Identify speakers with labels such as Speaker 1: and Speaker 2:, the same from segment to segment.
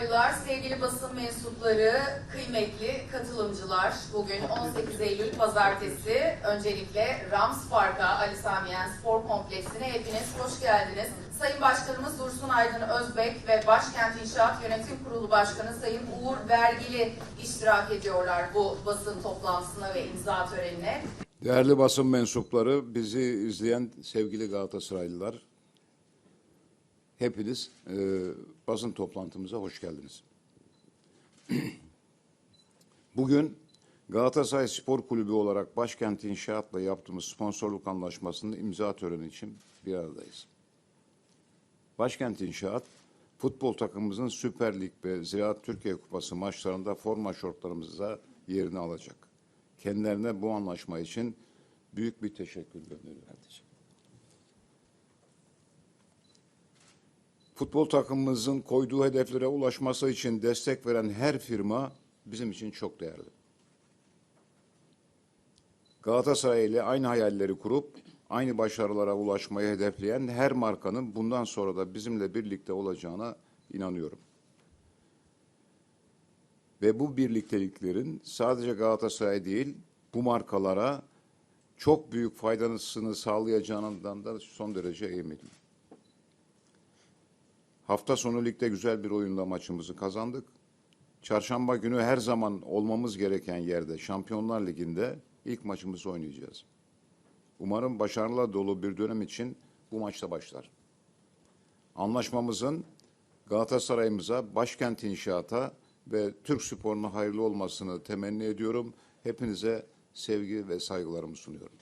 Speaker 1: Galatasaraylılar, sevgili basın mensupları, kıymetli katılımcılar. Bugün 18 Eylül Pazartesi. Öncelikle Rams Park'a, Ali Samiyen Spor Kompleksine hepiniz hoş geldiniz. Sayın Başkanımız Dursun Aydın Özbek ve Başkent İnşaat Yönetim Kurulu Başkanı Sayın Uğur Vergili iştirak ediyorlar bu basın toplantısına ve imza törenine.
Speaker 2: Değerli basın mensupları, bizi izleyen sevgili Galatasaraylılar, hepiniz e, basın toplantımıza hoş geldiniz. Bugün Galatasaray Spor Kulübü olarak Başkent İnşaat'la yaptığımız sponsorluk anlaşmasının imza töreni için bir aradayız. Başkent İnşaat, futbol takımımızın Süper Lig ve Ziraat Türkiye Kupası maçlarında forma şortlarımıza yerini alacak. Kendilerine bu anlaşma için büyük bir teşekkür gönderiyorum. Futbol takımımızın koyduğu hedeflere ulaşması için destek veren her firma bizim için çok değerli. Galatasaray ile aynı hayalleri kurup aynı başarılara ulaşmayı hedefleyen her markanın bundan sonra da bizimle birlikte olacağına inanıyorum. Ve bu birlikteliklerin sadece Galatasaray değil, bu markalara çok büyük faydasını sağlayacağından da son derece eminim. Hafta sonu ligde güzel bir oyunla maçımızı kazandık. Çarşamba günü her zaman olmamız gereken yerde Şampiyonlar Ligi'nde ilk maçımızı oynayacağız. Umarım başarılı dolu bir dönem için bu maçta başlar. Anlaşmamızın Galatasaray'ımıza, başkent inşaata ve Türk sporuna hayırlı olmasını temenni ediyorum. Hepinize sevgi ve saygılarımı sunuyorum.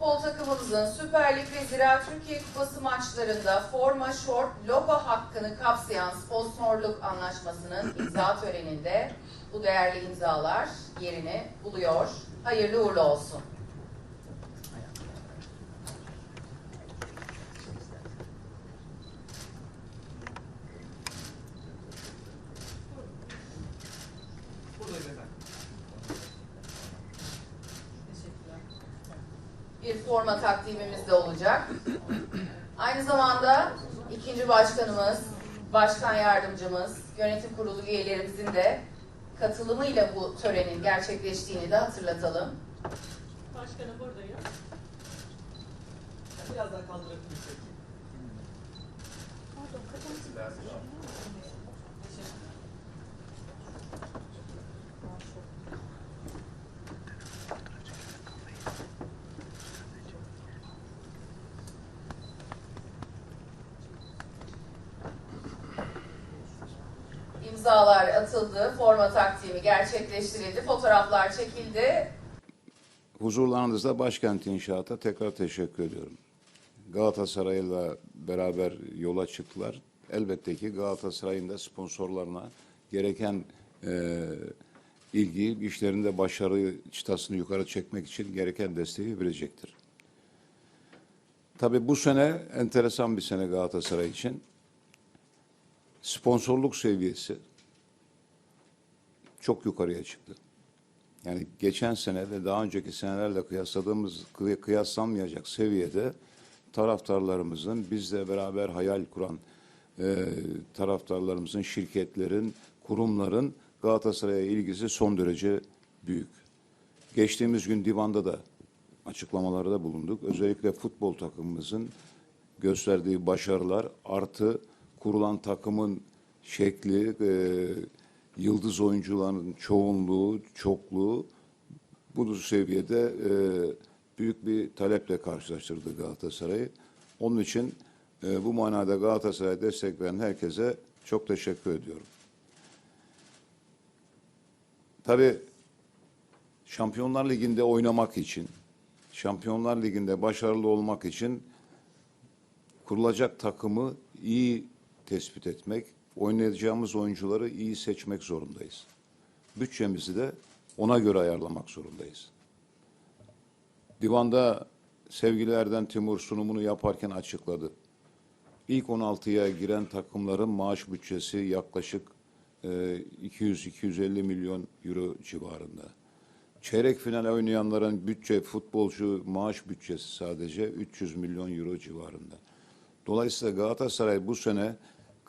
Speaker 1: Futbol takımımızın Süper Lig ve Ziraat Türkiye Kupası maçlarında forma, şort, logo hakkını kapsayan sponsorluk anlaşmasının imza töreninde bu değerli imzalar yerini buluyor. Hayırlı uğurlu olsun. bir forma takdimimiz de olacak. Aynı zamanda ikinci başkanımız, başkan yardımcımız, yönetim kurulu üyelerimizin de katılımıyla bu törenin gerçekleştiğini de hatırlatalım.
Speaker 3: Başkanım buradayım. Biraz daha kaldırabilirsek.
Speaker 1: İmzalar atıldı, forma takdimi gerçekleştirildi, fotoğraflar çekildi.
Speaker 2: Huzurlarınızda Başkent İnşaat'a tekrar teşekkür ediyorum. Galatasaray'la beraber yola çıktılar. Elbette ki Galatasaray'ın da sponsorlarına gereken e, ilgi, işlerinde başarı çıtasını yukarı çekmek için gereken desteği verecektir. Tabii bu sene enteresan bir sene Galatasaray için. Sponsorluk seviyesi çok yukarıya çıktı. Yani geçen sene ve daha önceki senelerle kıyasladığımız kıy- kıyaslanmayacak seviyede taraftarlarımızın bizle beraber hayal kuran e, taraftarlarımızın, şirketlerin, kurumların Galatasaray'a ilgisi son derece büyük. Geçtiğimiz gün divanda da açıklamalarda bulunduk. Özellikle futbol takımımızın gösterdiği başarılar artı kurulan takımın şekli, e, yıldız oyuncuların çoğunluğu, çokluğu bu seviyede e, büyük bir taleple karşılaştırdı Galatasaray'ı. Onun için e, bu manada Galatasaray'a destek veren herkese çok teşekkür ediyorum. Tabii Şampiyonlar Ligi'nde oynamak için, Şampiyonlar Ligi'nde başarılı olmak için kurulacak takımı iyi tespit etmek, oynayacağımız oyuncuları iyi seçmek zorundayız. Bütçemizi de ona göre ayarlamak zorundayız. Divanda sevgili Erden Timur sunumunu yaparken açıkladı. İlk 16'ya giren takımların maaş bütçesi yaklaşık e, 200-250 milyon euro civarında. Çeyrek final oynayanların bütçe, futbolcu maaş bütçesi sadece 300 milyon euro civarında. Dolayısıyla Galatasaray bu sene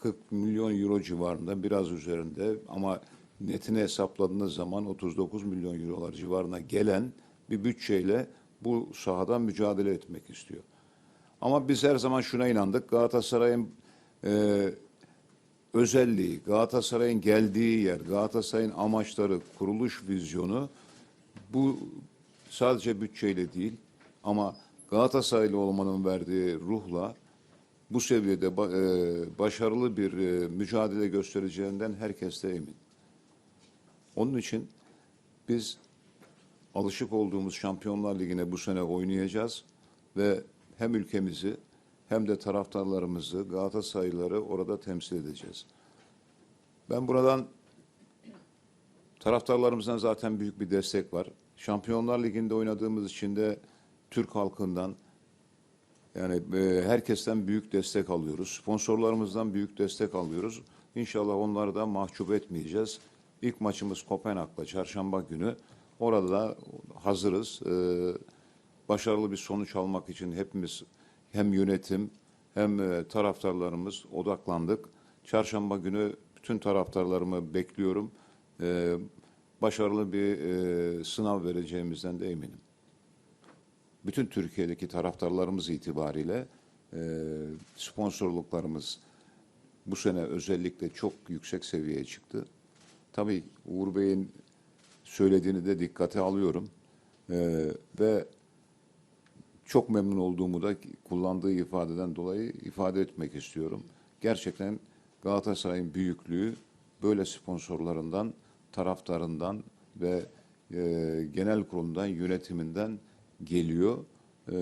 Speaker 2: 40 milyon euro civarında biraz üzerinde ama netini hesapladığınız zaman 39 milyon eurolar civarına gelen bir bütçeyle bu sahadan mücadele etmek istiyor. Ama biz her zaman şuna inandık. Galatasaray'ın e, özelliği, Galatasaray'ın geldiği yer, Galatasaray'ın amaçları, kuruluş vizyonu bu sadece bütçeyle değil ama Galatasaraylı olmanın verdiği ruhla bu seviyede e, başarılı bir e, mücadele göstereceğinden herkes de emin. Onun için biz alışık olduğumuz Şampiyonlar Ligi'ne bu sene oynayacağız ve hem ülkemizi hem de taraftarlarımızı, Galatasaraylıları orada temsil edeceğiz. Ben buradan taraftarlarımızdan zaten büyük bir destek var. Şampiyonlar Ligi'nde oynadığımız için de Türk halkından yani e, herkesten büyük destek alıyoruz. Sponsorlarımızdan büyük destek alıyoruz. İnşallah onları da mahcup etmeyeceğiz. İlk maçımız Kopenhag'la çarşamba günü. Orada da hazırız. E, başarılı bir sonuç almak için hepimiz hem yönetim hem e, taraftarlarımız odaklandık. Çarşamba günü bütün taraftarlarımı bekliyorum. E, başarılı bir e, sınav vereceğimizden de eminim bütün Türkiye'deki taraftarlarımız itibariyle e, sponsorluklarımız bu sene özellikle çok yüksek seviyeye çıktı. Tabii Uğur Bey'in söylediğini de dikkate alıyorum E, ve çok memnun olduğumu da kullandığı ifadeden dolayı ifade etmek istiyorum. Gerçekten Galatasaray'ın büyüklüğü böyle sponsorlarından, taraftarından ve e, genel kurulundan, yönetiminden geliyor. E,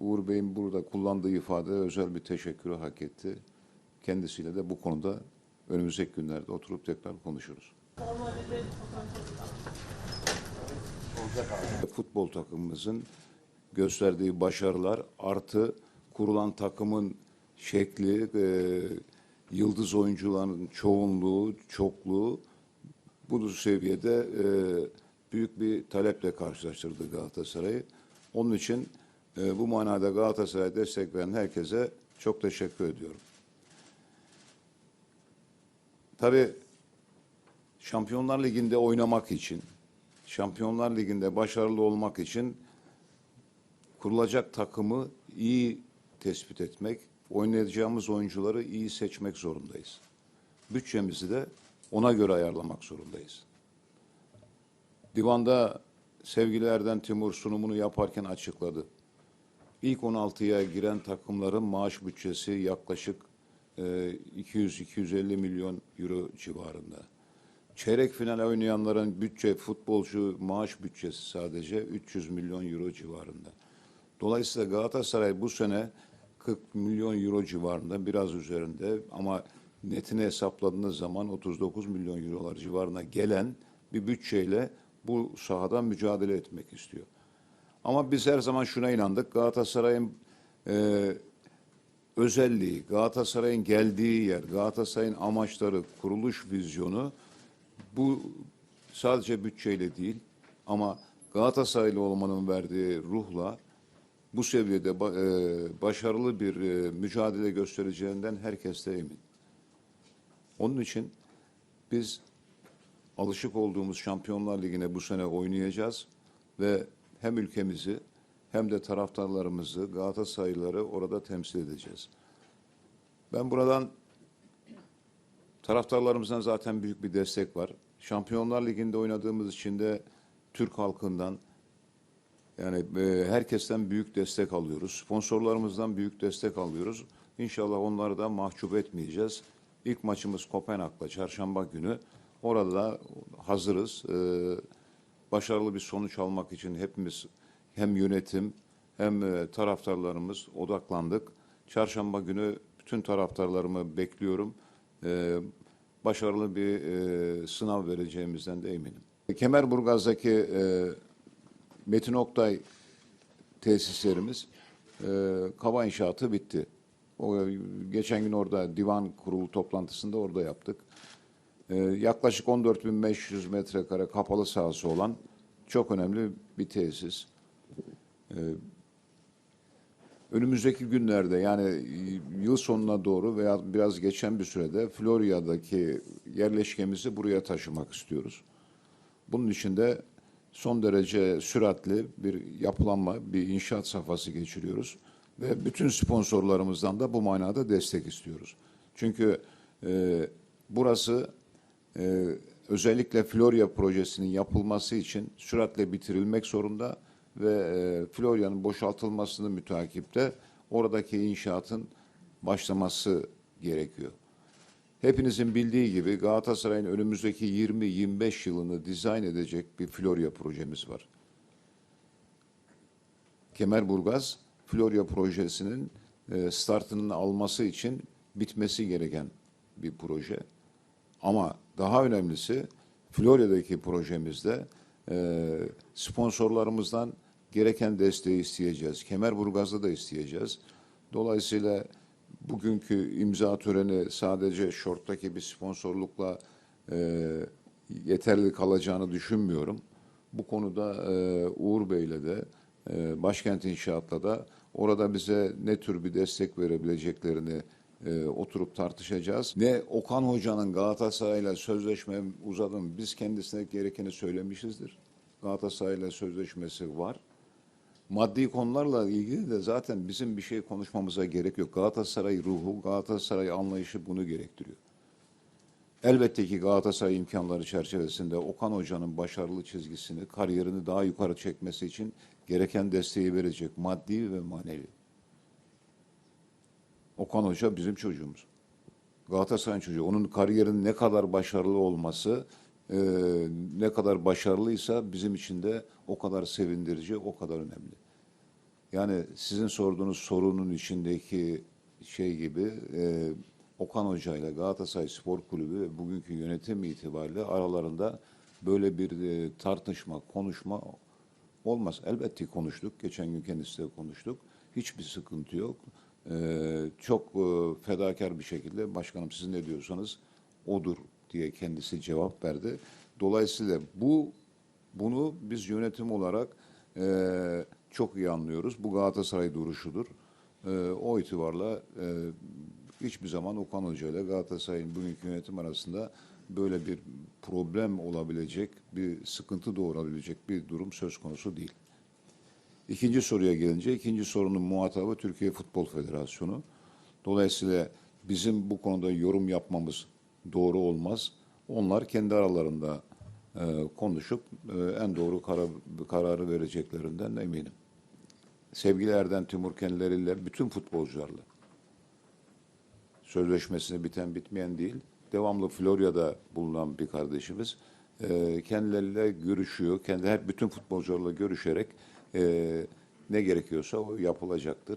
Speaker 2: Uğur Bey'in burada kullandığı ifade özel bir teşekkürü hak etti. Kendisiyle de bu konuda önümüzdeki günlerde oturup tekrar konuşuruz. Futbol takımımızın gösterdiği başarılar artı kurulan takımın şekli, e, yıldız oyuncuların çoğunluğu, çokluğu bu seviyede e, büyük bir taleple karşılaştırdı Galatasaray'ı. Onun için e, bu manada Galatasaray'a destek veren herkese çok teşekkür ediyorum. Tabii Şampiyonlar Ligi'nde oynamak için, Şampiyonlar Ligi'nde başarılı olmak için kurulacak takımı iyi tespit etmek, oynayacağımız oyuncuları iyi seçmek zorundayız. Bütçemizi de ona göre ayarlamak zorundayız. Divanda sevgili Erden Timur sunumunu yaparken açıkladı. İlk 16'ya giren takımların maaş bütçesi yaklaşık e, 200-250 milyon euro civarında. Çeyrek final oynayanların bütçe, futbolcu maaş bütçesi sadece 300 milyon euro civarında. Dolayısıyla Galatasaray bu sene 40 milyon euro civarında biraz üzerinde ama netini hesapladığınız zaman 39 milyon eurolar civarına gelen bir bütçeyle bu sahadan mücadele etmek istiyor. Ama biz her zaman şuna inandık. Galatasaray'ın e, özelliği, Galatasaray'ın geldiği yer, Galatasaray'ın amaçları, kuruluş vizyonu bu sadece bütçeyle değil ama Galatasaraylı olmanın verdiği ruhla bu seviyede e, başarılı bir e, mücadele göstereceğinden herkes de emin. Onun için biz alışık olduğumuz Şampiyonlar Ligi'ne bu sene oynayacağız ve hem ülkemizi hem de taraftarlarımızı, Galatasaraylıları orada temsil edeceğiz. Ben buradan taraftarlarımızdan zaten büyük bir destek var. Şampiyonlar Ligi'nde oynadığımız için de Türk halkından yani e, herkesten büyük destek alıyoruz. Sponsorlarımızdan büyük destek alıyoruz. İnşallah onları da mahcup etmeyeceğiz. İlk maçımız Kopenhag'la çarşamba günü. Orada da hazırız. E, başarılı bir sonuç almak için hepimiz hem yönetim hem e, taraftarlarımız odaklandık. Çarşamba günü bütün taraftarlarımı bekliyorum. e, başarılı bir e, sınav vereceğimizden de eminim. Kemerburgaz'daki e, Metin Oktay tesislerimiz e, kaba inşaatı bitti. O, geçen gün orada divan kurulu toplantısında orada yaptık. E, yaklaşık 14.500 metrekare kapalı sahası olan çok önemli bir tesis. E, önümüzdeki günlerde yani yıl sonuna doğru veya biraz geçen bir sürede Florya'daki yerleşkemizi buraya taşımak istiyoruz. Bunun için de son derece süratli bir yapılanma, bir inşaat safhası geçiriyoruz. Ve bütün sponsorlarımızdan da bu manada destek istiyoruz. Çünkü e, burası e, özellikle Florya projesinin yapılması için süratle bitirilmek zorunda ve e, Florya'nın boşaltılmasını mütakipte oradaki inşaatın başlaması gerekiyor. Hepinizin bildiği gibi Galatasaray'ın önümüzdeki 20-25 yılını dizayn edecek bir Florya projemiz var. Kemerburgaz, Florya projesinin e, startının alması için bitmesi gereken bir proje. Ama daha önemlisi Florya'daki projemizde e, sponsorlarımızdan gereken desteği isteyeceğiz. Kemerburgaz'da da isteyeceğiz. Dolayısıyla bugünkü imza töreni sadece şorttaki bir sponsorlukla e, yeterli kalacağını düşünmüyorum. Bu konuda e, Uğur Bey'le de e, Başkent İnşaat'la da orada bize ne tür bir destek verebileceklerini e, oturup tartışacağız. Ne Okan Hoca'nın Galatasaray'la sözleşme uzadım. Biz kendisine gerekeni söylemişizdir. Galatasaray'la sözleşmesi var. Maddi konularla ilgili de zaten bizim bir şey konuşmamıza gerek yok. Galatasaray ruhu, Galatasaray anlayışı bunu gerektiriyor. Elbette ki Galatasaray imkanları çerçevesinde Okan Hoca'nın başarılı çizgisini, kariyerini daha yukarı çekmesi için gereken desteği verecek maddi ve manevi. Okan Hoca bizim çocuğumuz. Galatasaray'ın çocuğu. Onun kariyerinin ne kadar başarılı olması, e, ne kadar başarılıysa bizim için de o kadar sevindirici, o kadar önemli. Yani sizin sorduğunuz sorunun içindeki şey gibi e, Okan Hoca ile Galatasaray Spor Kulübü ve bugünkü yönetim itibariyle aralarında böyle bir e, tartışma, konuşma olmaz. Elbette konuştuk. Geçen gün kendisiyle konuştuk. Hiçbir sıkıntı yok. E, çok e, fedakar bir şekilde başkanım siz ne diyorsanız odur diye kendisi cevap verdi. Dolayısıyla bu bunu biz yönetim olarak e, çok iyi anlıyoruz. Bu Galatasaray duruşudur. E, o itibarla e, hiçbir zaman Okan Hoca ile Galatasaray'ın bugünkü yönetim arasında böyle bir problem olabilecek, bir sıkıntı doğurabilecek bir durum söz konusu değil. İkinci soruya gelince, ikinci sorunun muhatabı Türkiye Futbol Federasyonu. Dolayısıyla bizim bu konuda yorum yapmamız doğru olmaz. Onlar kendi aralarında e, konuşup e, en doğru karar, kararı vereceklerinden eminim. Sevgili Erden Timur kendileriyle, bütün futbolcularla sözleşmesini biten bitmeyen değil, devamlı Florya'da bulunan bir kardeşimiz e, kendileriyle görüşüyor. Kendi her bütün futbolcularla görüşerek e, ne gerekiyorsa o yapılacaktır.